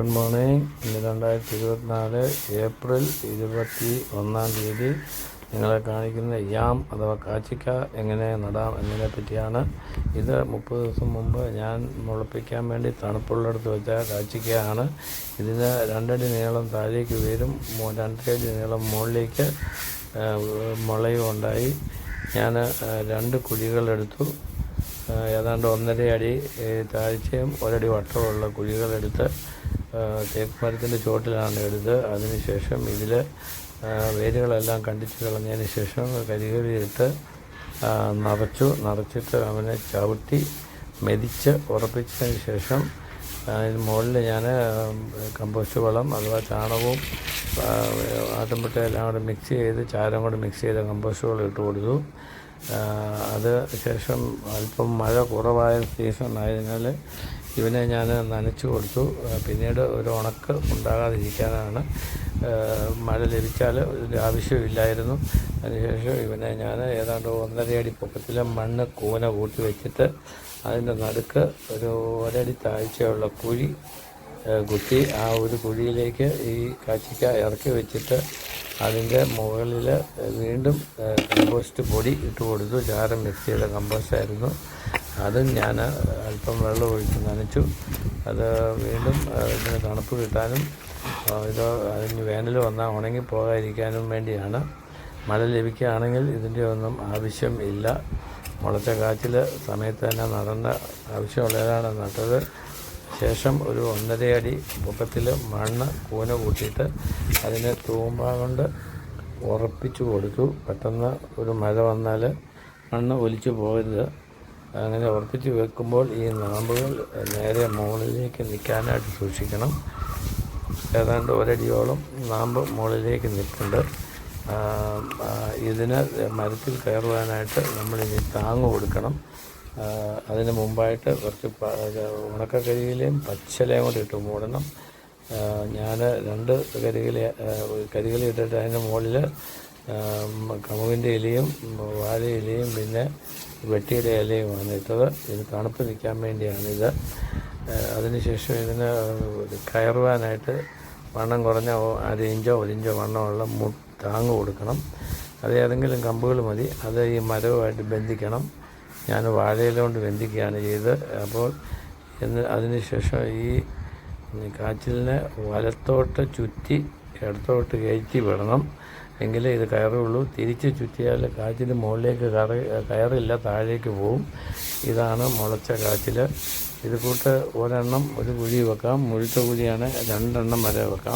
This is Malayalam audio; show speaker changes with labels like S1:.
S1: ഗുഡ് മോർണിംഗ് ഇന്ന് രണ്ടായിരത്തി ഇരുപത്തിനാല് ഏപ്രിൽ ഇരുപത്തി ഒന്നാം തീയതി നിങ്ങളെ കാണിക്കുന്ന യാം അഥവാ കാച്ചിക്ക എങ്ങനെ നടാം എന്നതിനെ പറ്റിയാണ്. ഇത് മുപ്പത് ദിവസം മുമ്പ് ഞാൻ മുളപ്പിക്കാൻ വേണ്ടി തണുപ്പുള്ളിടത്ത് വെച്ച കാച്ചിക്കയാണ്. ഇതിന് രണ്ടടി നീളം താഴേക്ക് വരും രണ്ടടി നീളം മുകളിലേക്ക് മുളയും ഉണ്ടായി. ഞാൻ രണ്ട് കുഴികളെടുത്തു ഏതാണ്ട് ഒന്നര അടി താഴ്ചയും ഒരടി വട്ടമുള്ള കുഴികളെടുത്ത് തേക്ക് മരത്തിന്റെ ചുവട്ടിലാണ് എടുത്ത് അതിനുശേഷം ഇതിൽ വേരുകളെല്ലാം കണ്ടിച്ച് കളഞ്ഞതിന് ശേഷം കരികറിയിട്ട് നിറച്ചു നിറച്ചിട്ട് അവനെ ചവിട്ടി മെതിച്ച് ഉറപ്പിച്ചതിന് ശേഷം അതിന് മുകളിൽ ഞാൻ കമ്പോസ്റ്റ് വളം അഥവാ ചാണകവും ആട്ടുംപുട്ട എല്ലാം കൂടെ മിക്സ് ചെയ്ത് ചാരം കൂടെ മിക്സ് ചെയ്ത് കമ്പോസ്റ്റ് വളം ഇട്ട് കൊടുത്തു. അത് ശേഷം അല്പം മഴ കുറവായ സീസൺ ആയതിനാൽ ഇവനെ ഞാൻ നനച്ചു കൊടുത്തു. പിന്നീട് ഒരു ഉണക്ക് ഉണ്ടാകാതിരിക്കാനാണ് മഴ ലഭിച്ചാൽ ഒരു ആവശ്യമില്ലായിരുന്നു അതിനുശേഷം ഇവനെ ഞാൻ ഏതാണ്ട് ഒന്നരയടി പൊക്കത്തിലെ മണ്ണ് കൂന കൂട്ടി വെച്ചിട്ട് അതിന്റെ നടുക്ക് ഒരു ഒരടി താഴ്ചയുള്ള കുഴി കുത്തി ആ ഒരു കുഴിയിലേക്ക് ഈ കാച്ചിക്ക ഇറക്കി വെച്ചിട്ട് അതിന്റെ മുകളിൽ വീണ്ടും കമ്പോസ്റ്റ് പൊടി ഇട്ട് കൊടുത്തു. ചാരം മിക്സ് ചെയ്ത കമ്പോസ്റ്റ് ആയിരുന്നു. അതും ഞാൻ അല്പം വെള്ളം ഒഴിച്ച് നനച്ചു. അത് വീണ്ടും ഇതിന് തണുപ്പ് കിട്ടാനും ഇത് അതിന് വേനൽ വന്നാൽ ഉണങ്ങി പോകാതിരിക്കാനും വേണ്ടിയാണ്. മഴ ലഭിക്കുകയാണെങ്കിൽ ഇതിന്റെ ഒന്നും ആവശ്യം ഇല്ല. മുളച്ച കാച്ചിൽ സമയത്ത് തന്നെ നടേണ്ട ആവശ്യമുള്ളതാണ് നട്ടത്. ശേഷം ഒരു ഒന്നര അടി പൊക്കത്തിൽ മണ്ണ് കൂന കൂട്ടിയിട്ട് അതിനെ തൂമ്പ കൊണ്ട് ഉറപ്പിച്ചു കൊടുത്തു. പെട്ടെന്ന് ഒരു മഴ വന്നാൽ മണ്ണ് ഒലിച്ചു പോകരുത്. അങ്ങനെ ഉറപ്പിച്ച് വെക്കുമ്പോൾ ഈ നാമ്പുകൾ നേരെ മുകളിലേക്ക് നിൽക്കാനായിട്ട് സൂക്ഷിക്കണം. ഏതാണ്ട് ഒരടിയോളം നാമ്പ് മുകളിലേക്ക് നിൽക്കുന്നുണ്ട് ഇതിന് മരത്തിൽ കയറുവാനായിട്ട് നമ്മളിനി താങ്ങ് കൊടുക്കണം. അതിന് മുമ്പായിട്ട് കുറച്ച് ഉണക്ക ഉണക്കക്കരിയിലയും പച്ചിലയും കൂടി ഇട്ട് മൂടണം. ഞാൻ രണ്ട് കരികില കരികില ഇട്ടിട്ട് അതിന്റെ മുകളിൽ കമുകിന്റെ ഇലയും വാഴ ഇലയും പിന്നെ വെട്ടിയുടെ ഇലയുമാണ് ഇട്ടത്. ഇത് തണുപ്പ് നിൽക്കാൻ വേണ്ടിയാണിത്. അതിനുശേഷം ഇതിന് കയറുവാനായിട്ട് വണ്ണം കുറഞ്ഞ അര ഇഞ്ചോ ഒരു ഇഞ്ചോ വണ്ണമുള്ള മു താങ്ങ് കൊടുക്കണം. അത് ഏതെങ്കിലും കമ്പുകൾ മതി. അത് ഈ മരവുമായിട്ട് ബന്ധിക്കണം. ഞാൻ വാഴയില കൊണ്ട് വെന്തിക്കുകയാണ് ചെയ്ത് അപ്പോൾ എന്ന് അതിനുശേഷം ഈ കാച്ചിലിനെ വലത്തോട്ട് ചുറ്റി ഇടത്തോട്ട് കയറ്റി വിടണം. എങ്കിലേ ഇത് കയറുള്ളൂ തിരിച്ച് ചുറ്റിയാൽ കാച്ചിൽ മുകളിലേക്ക് കയറി കയറില്ല താഴേക്ക് പോവും. ഇതാണ് മുളച്ച കാച്ചിൽ. ഇത് കൂട്ട് ഒരെണ്ണം ഒരു കുഴി വെക്കാം. മുഴുത്ത കുഴിയാണ് രണ്ടെണ്ണം വരെ വെക്കാം.